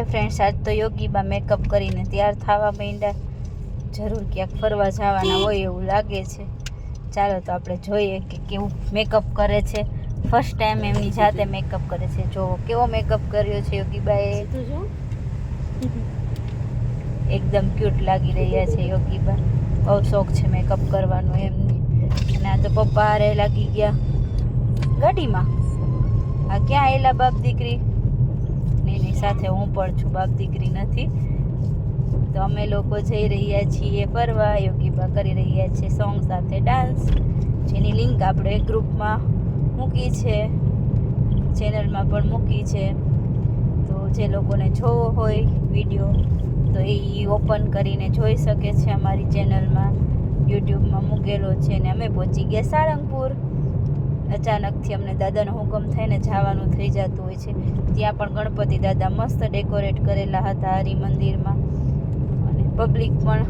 Hi friends આજ તો યોગીબા makeup કરીને તૈયાર થવા માંડ્યા. જરૂર ક્યાંક ફરવા જવાના હોય એવું લાગે છે. ચાલો તો આપણે જોઈએ કે કેવું મેકઅપ કરે છે. ફર્સ્ટ ટાઈમ એમની જાતે મેકઅપ કરે છે. જો કેવો મેકઅપ કર્યો છે યોગીબાએ? એકદમ ક્યુટ લાગી રહ્યા છે યોગીબા. બહુ શોખ છે મેકઅપ કરવાનો એમને. અને આ તો પપ્પા હારે લાગી ગયા. ગાડીમાં? આ ક્યાં આવેલા બાપ દીકરી? નહીં સાથે હું પણ છું, બાપ દીકરી નથી. તો અમે લોકો જઈ રહ્યા છીએ ફરવા, યોગીબા કરી રહ્યા છીએ સોંગ સાથે ડાન્સ જેની લિંક આપણે ગ્રુપમાં મૂકી છે ચેનલમાં પણ મૂકી છે. તો જે લોકોને જોવો હોય વીડિયો તો એ ઓપન કરીને જોઈ શકે છે અમારી ચેનલમાં યુટ્યુબમાં મૂકેલો છે ને અમે પહોંચી ગયા સાળંગપુર. અચાનકથી અમને દાદાનો હુકમ થઈને જવાનું થઈ જતું હોય છે. ત્યાં પણ ગણપતિ દાદા મસ્ત ડેકોરેટ કરેલા હતા હરિમંદિરમાં અને પબ્લિક પણ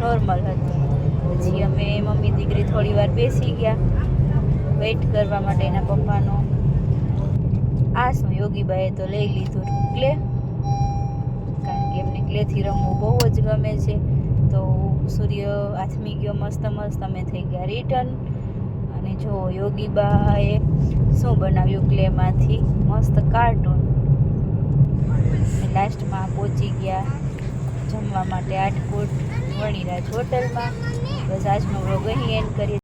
નોર્મલ હતી. પછી અમે મમ્મી દીકરી થોડી વાર બેસી ગયા. વેઇટ કરવા માટે એના પપ્પાનો આ શું યોગીભાઈએ તો લઈ લીધું ક્લે કારણ કે એમને ક્લેથી રમવું બહુ જ ગમે છે. તો સૂર્ય આથમી ગયો મસ્ત મસ્ત. અમે થઈ ગયા રિટર્ન. અને જો યોગીબાએ શું બનાવ્યું ક્લેમાંથી? મસ્ત કાર્ટૂન. લાસ્ટમાં પહોંચી ગયા જમવા માટે આટકોટ વણીરાજ હોટલમાં. બસ આજનો વ્લોગ અહીં એન્ડ કરીએ.